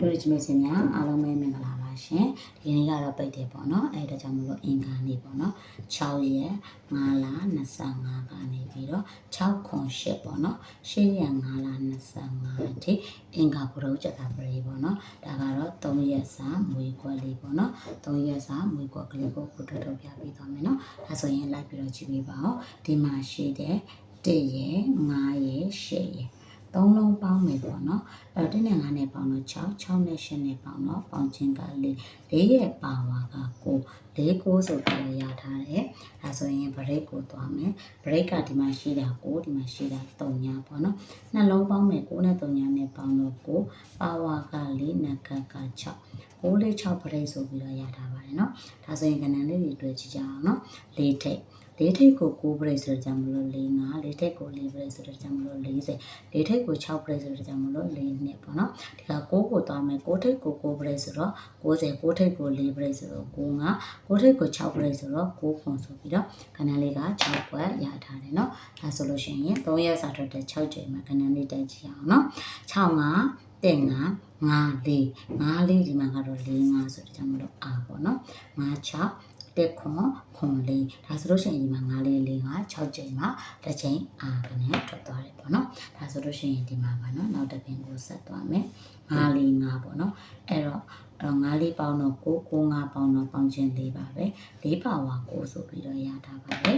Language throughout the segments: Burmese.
တို့ဒီမိတ်ဆွေများအားလုံးပဲမင်္ဂလာပါရှင်ဒီနေ့ကတော့ပိတ်တယ်ပေါ့နော်အဲဒါကြောင့်မလို့အင်္ဂါနေ့ပေါ့နော်6ရက်5လ25ကနေပြီးတော့6ခွန်8ပေါ့နော်8ရက်5လ25အထိအင်္ဂါဘုရုကျက်တာပရိပေါ့နော်ဒါကတော့3ရက်စာမွေခွက်လေးပေါ့နော်3ရက်စာမွေခွက်ကလေးကိုကိုထုတ်ထုတ်ပြပေးသွားမယ်နော်ဒါဆိုရင်လိုက်ပြီးတော့ကြည့်ပေးပါဦးဒီမှာရှိတဲ့1ရက်5ရက်8ရက် 3လုံးပေါင်းမယ်ပေါ့နော်အဲ့တော့1နဲ့5နဲ့ပေါင်းတော့6 6နဲ့8နဲ့ပေါင်းတော့ပေါင်းခြင်းက4 4ရဲ့ပါဝါက9 4 9ဆိုပြီးတော့ရထားတယ်ဒါဆိုရင် break ကိုသွားမယ် break ကဒီမှာရှိတာ9ဒီမှာရှိတာ3ညာပေါ့နော်နှလုံးပေါင်းမယ်9နဲ့3ညာနဲ့ပေါင်းတော့9ပါဝါက4နကက6 9 6 break ဆိုပြီးတော့ရထားပါတယ်နော်ဒါဆိုရင်ကဏ္ဍလေးတွေတွေ့ကြည့်ကြအောင်နော်၄ထိပ် လေးထိပ်ကို9 break ဆိုတော့ကြာမလို့4 5လေးထိပ်ကို4 break ဆိုတော့ကြာမလို့40လေးထိပ်ကို6 break ဆိုတော့ကြာမလို့4နှစ်ပေါ့နော်ဒီက9ကိုသွားမယ်9ထိပ်ကို9 break ဆိုတော့90 9ထိပ်ကို4 break ဆိုတော့95 9ထိပ်ကို6 break ဆိုတော့9ခွန်ဆိုပြီးတော့ခဏလေးက6ခွက်ရထားတယ်နော်ဒါဆိုလို့ရှိရင်3ရက်စာထွက်တဲ့6ချိန်မှာခဏလေးတက်ကြည့်အောင်နော်65တဲ့ငါငါလေးငါလေးဒီမှာကတော့၄ငါဆိုတဲ့ကြောင့်မလို့အာပေါ့နော်ငါ6တက်ခွန် ဆိုလို့ရှိရင်ဒီမှာ9လေးလေးက6ချိန်မှာတစ်ချိန်အာကနေထွက်သွားတယ်ပေါ့နော်ဒါဆိုလို့ရှိရင်ဒီမှာပါနော်နောက်တစ်ပင်ကိုဆက်သွားမယ်9လေး9ပေါ့နော်အဲ့တော့အဲ့တော့9လေးပေါင်းတော့9 9 5ပေါင်းတော့ပေါင်းခြင်း၄ပါပဲ၄ပါဝါ9ဆိုပြီးတော့ရတာပါပဲ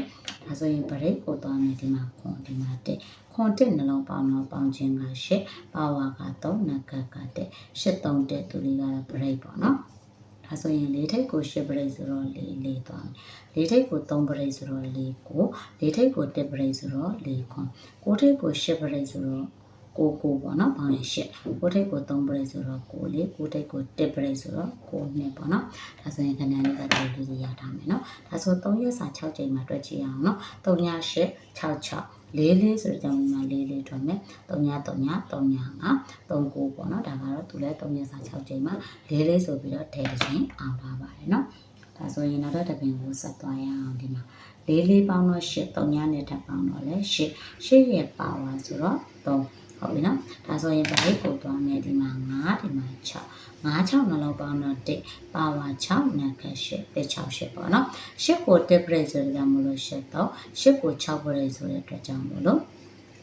ဒါဆိုရင် break ကိုသွားမယ်ဒီမှာခွန်ဒီမှာတက်ခွန်တက်နှလုံးပေါင်းတော့ပေါင်းခြင်းက8ပါဝါက3နကကတက်8 3တက်သူလေးကတော့ break ပေါ့နော် ဒါဆိုရင်လေးထိပ်ကို10 break ဆိုတော့လေးလေးသွားမယ်လေးထိပ်ကို3 break ဆိုတော့လေးကိုလေးထိပ်ကို1 break ဆိုတော့လေးခွန်ကိုထိပ်ကို10 break ဆိုတော့ကိုကိုပေါ့နော်ပေါင်းရင်8ကိုထိပ်ကို3 break ဆိုတော့ကိုလေးကိုထိပ်ကို1 break ဆိုတော့ကိုနှစ်ပေါ့နော်ဒါဆိုရင်ခဏလေးကတူတူလေးရထားမယ်နော်ဒါဆို3ရက်စာ6ချိန်မှာတွက်ကြည့်အောင်နော်3ည8 6 6 လေးလေးဆိုတော့ကြောင့်ဒီမှာလေးလေးထွက်မယ်3ည3ည3ည5 3 9ပေါ့နော်ဒါကတော့သူလည်း3ရက်စာ6ချိန်မှာလေးလေးဆိုပြီးတော့ထည့်ခြင်းအောင်ထားပါတယ်နော်ဒါဆိုရင်နောက်တစ်ပင်ကိုဆက်သွားရအောင်ဒီမှာလေးလေးပေါင်းတော့8 3ညနဲ့ထပ်ပေါင်းတော့လဲ8 8ရဲ့ပါဝါဆိုတော့3 ဟုတ်ပြီနော်ဒါဆိုရင်ဗိုက်ကိုသွားမယ်ဒီမှာ9ဒီမှာ6 9 6နှလုံးပေါင်းတော့1ပါဝါ6နံခက်8တစ်6 8ပေါ့နော်8ကို1 break ဆိုတဲ့ကြောင့်မလို့8တော့8ကို6 break ဆိုတဲ့အတွက်ကြောင့်မလို့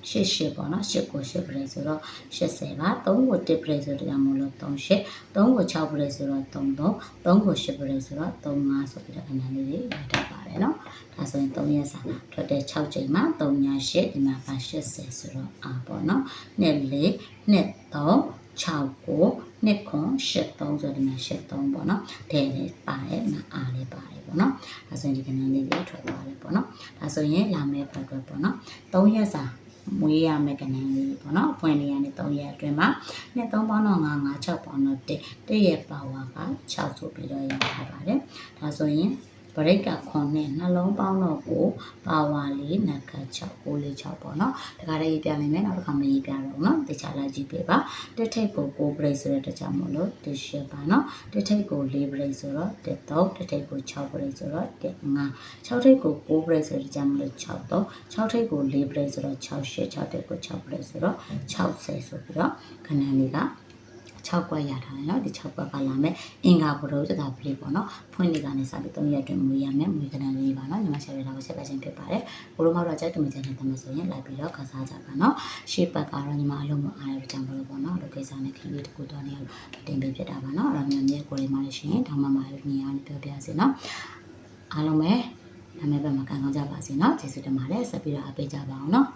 ရှစ်ရှစ်ပေါ့နော်ရှစ်ကိုရှစ်ပရိဆိုတော့80ပါ3ကို1ပရိဆိုတော့မလို့38 3ကို6ပရိဆိုတော့33 3ကို8ပရိဆိုတော့35ဆိုပြီးတော့ခဏလေးတွေရတတ်ပါတယ်နော်ဒါဆိုရင်3ရက်စာထွက်တဲ့6ချိန်မှာ3ည8ဒီမှာပါ80ဆိုတော့အာပေါ့နော်2 4 2 3 6ကိုနှစ်ခွန်83ဆိုဒီမှာ83ပေါ့နော်ဒဲလေးပါတယ်မအားလေးပါတယ်ပေါ့နော်ဒါဆိုရင်ဒီကဏ္ဍလေးတွေထွက်သွားတယ်ပေါ့နော်ဒါဆိုရင်လာမယ့်ဘက်ကွက်ပေါ့နော်3ရက်စာ မွေးရမယ့်ကဏ္ဍလေးပေါ့နော်အပွင့်လေးကနေ3ရက်အတွင်းမှာနှစ်3ပေါင်းတော့9 5 6ပေါင်းတော့1 1ရဲ့ပါဝါက6ဆိုပြီးတော့ရထားပါတယ်ဒါဆိုရင် ဘရိတ်ကခွန်နဲ့နှလုံးပေါင်းတော့ကိုပါဝါလေးနက်က6 6လေး6ပေါ့နော်ဒါကြတဲ့ရေးပြနိုင်မယ်နောက်တစ်ခါမရေးပြတော့နော်တခြားလိုက်ကြည့်ပေးပါတစ်ထိပ်ကို6ဘရိတ်ဆိုတဲ့တခြားမို့လို့တစ်ရှစ်ပါနော်တစ်ထိပ်ကို4ဘရိတ်ဆိုတော့တစ်တော့တစ်ထိပ်ကို6ဘရိတ်ဆိုတော့တစ်5 6ထိပ်ကို6ဘရိတ်ဆိုတဲ့တခြားမို့လို့6တော့6ထိပ်ကို4ဘရိတ်ဆိုတော့6 8 6ထိပ်ကို6ဘရိတ်ဆိုတော့60ဆိုပြီးတော့ခဏလေးက 6ကွက်ရထားတယ်နော်ဒီ6ကွက်ကလာမယ်အင်္ဂါဘုရုသတာပလီပေါ့နော်ဖွင့်နေကနေစပြီး3ရက်အတွင်းမွေးရမယ်မွေးကဏ္ဍလေးပါနော်ညီမဆရာတော်ကိုဆက်ပါခြင်းဖြစ်ပါတယ်ဘုရုမောက်တော့ကြိုက်တူမကြိုက်တဲ့တမဆိုရင်လိုက်ပြီးတော့ခစားကြပါနော်ရှေ့ပတ်ကတော့ညီမအလုံးမအားရတဲ့ကြောင့်ဘုရုပေါ့နော်လူကိစ္စနဲ့ခရီးတစ်ခုတော့နေတင်ပြဖြစ်တာပါနော်အဲ့တော့ညီမမြေကိုလေးမှလည်းရှင်တောင်းမှမှာနေရာနဲ့ပြောပြစီနော်အားလုံးပဲနာမည်ပဲမှာခံကောင်းကြပါစေနော်ကျေးဇူးတင်ပါတယ်ဆက်ပြီးတော့အားပေးကြပါအောင်နော်